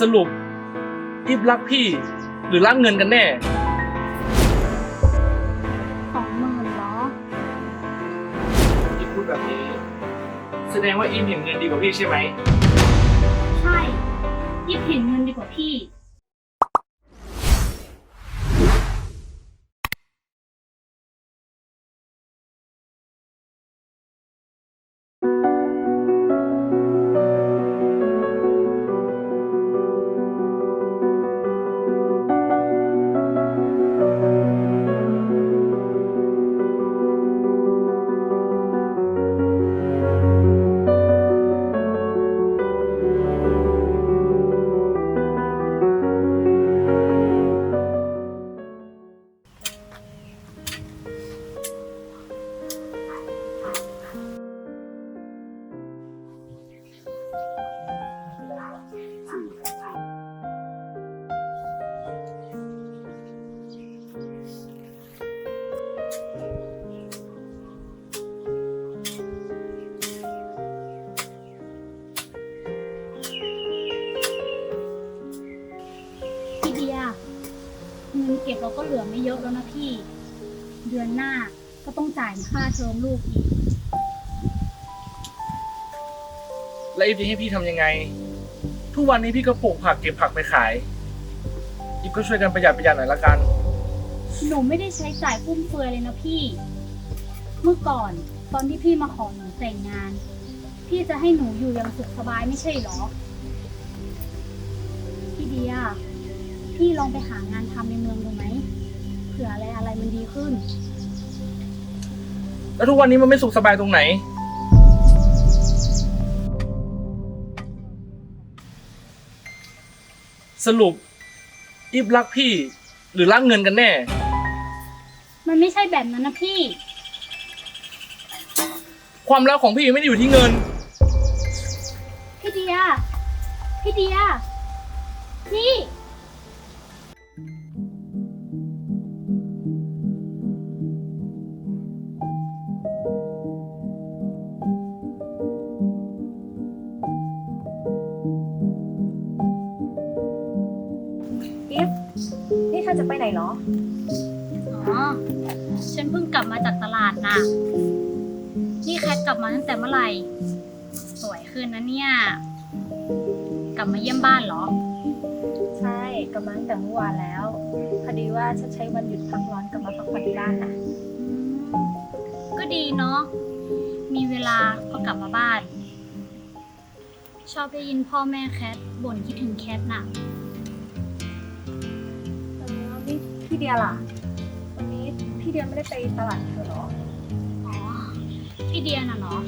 สรุปอีฟรักพี่หรือรักเงินกันแน่ สองหมื่นเหรอ อีฟพูดแบบนี้ แสดงว่าอีฟเห็นเงินดีกว่าพี่ใช่ไหม ใช่ยิบเห็นเงินดีกว่าพี่ เงินเก็บเราก็เหลือไม่เยอะแล้วนะพี่ เดือนหน้าก็ต้องจ่ายค่าเทอมลูกอีก แล้วอีฟจะให้พี่ทำยังไง ทุกวันนี้พี่ก็ปลูกผักเก็บผักไปขายอีฟก็ช่วยกันประหยัดประหยัดหน่อยละกัน หนูไม่ได้ใช้จ่ายฟุ่มเฟือยเลยนะพี่ เมื่อก่อนตอนที่พี่มาขอหนูแต่งงาน พี่จะให้หนูอยู่อย่างสุขสบายไม่ใช่หรอ พี่เดีย พี่ลองไปหางานทำในเมืองดูไหมเผื่ออะไรอะไรมันดีขึ้น แล้วทุกวันนี้มันไม่สุขสบายตรงไหน สรุปอีฟรักพี่ หรือรักเงินกันแน่ มันไม่ใช่แบบนั้นนะพี่ ความรักของพี่ไม่ได้อยู่ที่เงิน พี่เดียพี่เดียพี่ นี่เธอจะไปไหนเหรอ อ๋อ ฉันเพิ่งกลับมาจากตลาดน่ะ นี่แคทกลับมาตั้งแต่เมื่อไหร่ สวยขึ้นนะเนี่ย กลับมาเยี่ยมบ้านเหรอ ใช่กลับมาตั้งแต่เมื่อวานแล้ว พอดีว่าฉันใช้วันหยุดพักร้อนกลับมาพักผ่อนที่บ้านนะก็ดีเนาะ มีเวลาก็กลับมาบ้าน ชอบได้ยินพ่อแม่แคทบ่นคิดถึงแคทน่ะ เดียล่ะ วันนี้พี่เดียไม่ได้ไปตลาดเธอเหรอ อ๋อ พี่เดียน่ะเนาะ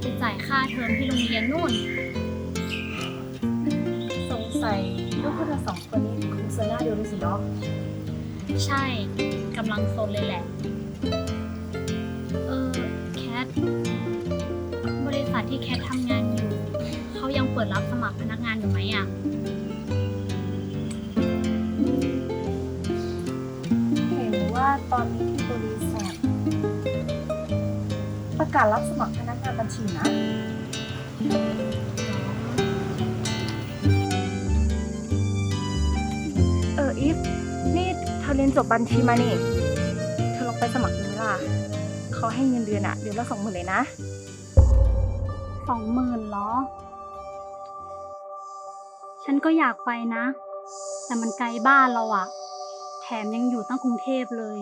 ไปจ่ายค่าเทอมที่โรงเรียนนู่น สงสัยลูกพวกเธอสองคนนี้คงเซอร์หน้าดูเลยสิเนาะ ใช่กำลังโซนเลยแหละ เออแคท บริษัทที่แคททำงานอยู่ เขายังเปิดรับสมัครพนักงานอยู่ไหมอะ ห็นตอนนี้ที่บริษัทประกาศรับสมัครพนักงานบัญชีนะ เอออีฟนี่เธอเรียนจบบัญชีมานี่ เธอลองไปสมัครดูไหมล่ะเขาให้เงินเดือนอะเดือนละสองหมื่นเลยนะ สองหมื่นเหรอ ฉันก็อยากไปนะ แต่มันไกลบ้านเราอะ ถมยังอยู่ตั้งกรุงเทพเลย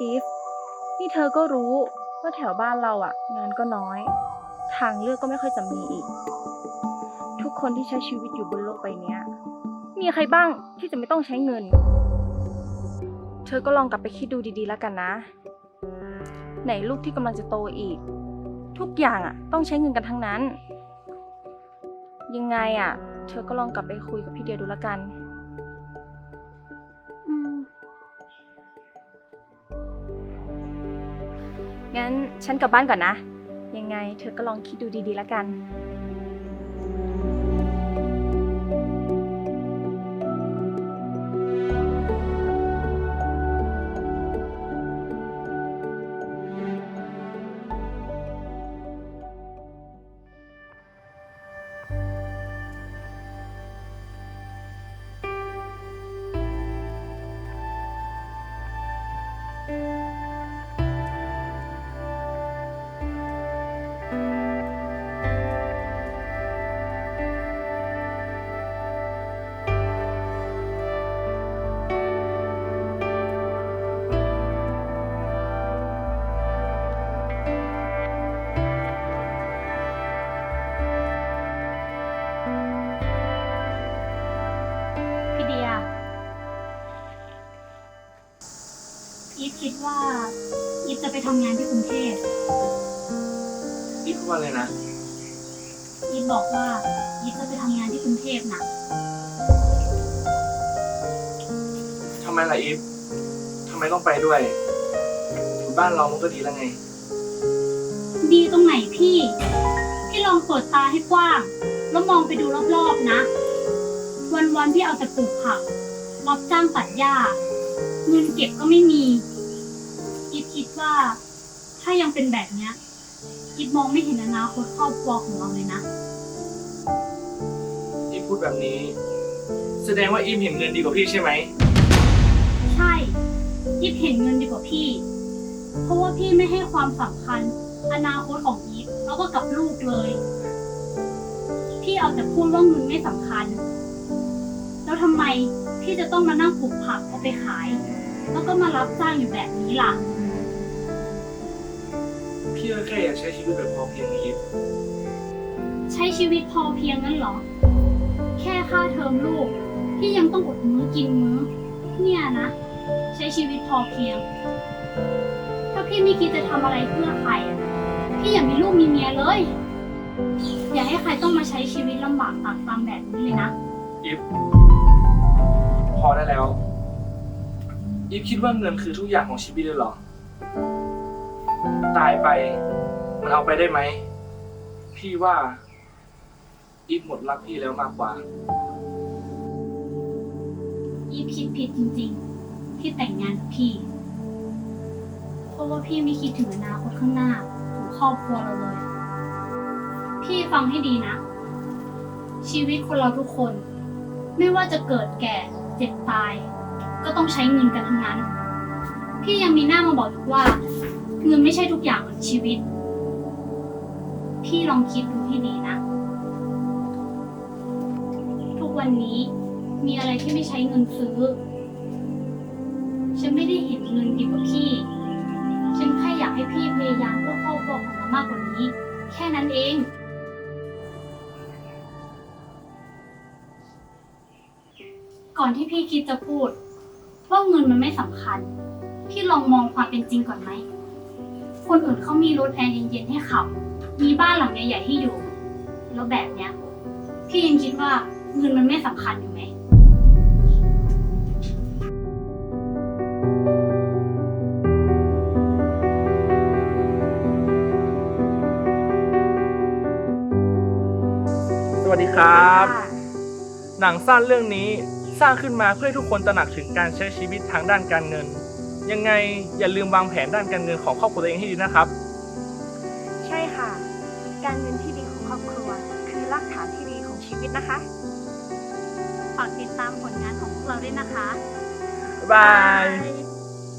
อีฟนี่เธอก็รู้ว่าแถวบ้านเราอะงานก็น้อย ทางเลือกก็ไม่ค่อยจะมีอีก ทุกคนที่ใช้ชีวิตอยู่บนโลกใบนี้มีใครบ้างที่จะไม่ต้องใช้เงิน เธอก็ลองกลับไปคิดดูดีๆแล้วกันนะ ไหนลูกที่กำลังจะโตอีก ทุกอย่างอะต้องใช้เงินกันทั้งนั้น ยังไงอะเธอก็ลองกลับไปคุยกับพี่เดียดูแล้วกัน งั้นฉันกลับบ้านก่อนนะ ยังไงเธอก็ลองคิดดูดีๆแล้วกัน ว่าอีฟจะไปทำงานที่กรุงเทพอีฟพูดว่าอะไรนะอีฟบอกว่าอีฟจะไปทำงานที่กรุงเทพนะทำไมล่ะอีฟทำไมต้องไปด้วย อยู่บ้านเรามันก็ดีแล้วไง ดีตรงไหนพี่ พี่ลองเปิดตาให้กว้าง แล้วมองไปดูรอบๆนะ วันๆพี่เอาแต่ปลูกผัก รับจ้างตัดหญ้า เงินเก็บก็ไม่มีอีฟคิด ว่าถ้ายังเป็นแบบเนี้ยอีฟมองไม่เห็นอนาคตครอบครัวของเราเลยนะ อีฟพูดแบบนี้ แสดงว่าอีฟเห็นเงินดีกว่าพี่ใช่ไหม ใช่อีฟเห็นเงินดีกว่าพี่ เพราะว่าพี่ไม่ให้ความสำคัญ อนาคตของอีฟแล้วก็กับลูกเลย พี่เอาแต่พูดว่าเงินไม่สำคัญ แล้วทำไมพี่จะต้องมานั่งปลูกผักเอาไปขาย แล้วก็มารับจ้างอยู่แบบนี้ล่ะ พี่ก็แค่อยากใช้ชีวิตแบบพอเพียงอีฟใช้ชีวิตพอเพียงนั้นเหรอ แค่ค่าเทอมลูกพี่ยังต้องอดมื้อกินมื้อ เนี่ยนะ ใช้ชีวิตพอเพียง ถ้าพี่ไม่คิดจะทำอะไรเพื่อใครอะพี่อย่ามีลูกมีเมียเลย อย่าให้ใครต้องมาใช้ชีวิตลำบากตากตามแบบนี้เลยนะอีฟพอได้แล้วอีฟคิดว่าเงินคือทุกอย่างของชีวิตเลยเหรอ ตายไป มันเอาไปได้ไหม พี่ว่า อีฟหมดรักพี่แล้วมากกว่า อีฟคิดผิดจริงๆ ที่แต่งงานกับพี่ เพราะว่าพี่ไม่คิดถึงอนาคตข้างหน้าถึงครอบครัวเราเลย พี่ฟังให้ดีนะ ชีวิตคนเราทุกคน ไม่ว่าจะเกิดแก่เจ็บตาย ก็ต้องใช้เงินกันทั้งนั้น พี่ยังมีหน้ามาบอกอีกว่า เงินไม่ใช่ทุกอย่างของชีวิต พี่ลองคิดดูให้ดีนะ ทุกวันนี้มีอะไรที่ไม่ใช้เงินซื้อ ฉันไม่ได้เห็นเงินดีกว่าพี่ ฉันแค่อยากให้พี่พยายามเพื่อครอบครัวของเรามากกว่านี้ แค่นั้นเอง ก่อนที่พี่คิดจะพูด ว่าเงินมันไม่สำคัญ พี่ลองมองความเป็นจริงก่อนไหม คนอื่นเขามีรถแอร์เย็นๆให้ขับ มีบ้านหลังใหญ่ๆให้อยู่ แล้วแบบเนี้ย พี่ยังคิดว่าเงินมันไม่สำคัญอยู่ไหม สวัสดีครับ หนังสั้นเรื่องนี้สร้างขึ้นมาเพื่อให้ทุกคนตระหนักถึงการใช้ชีวิตทางด้านการเงิน ยังไงอย่าลืมวางแผนด้านการเงินของครอบครัวตัวเองให้ดีนะครับ ใช่ค่ะ การเงินที่ดีของครอบครัว คือรากฐานที่ดีของชีวิตนะคะ ฝากติดตามผลงานของพวกเราด้วยนะคะ บ๊ายบาย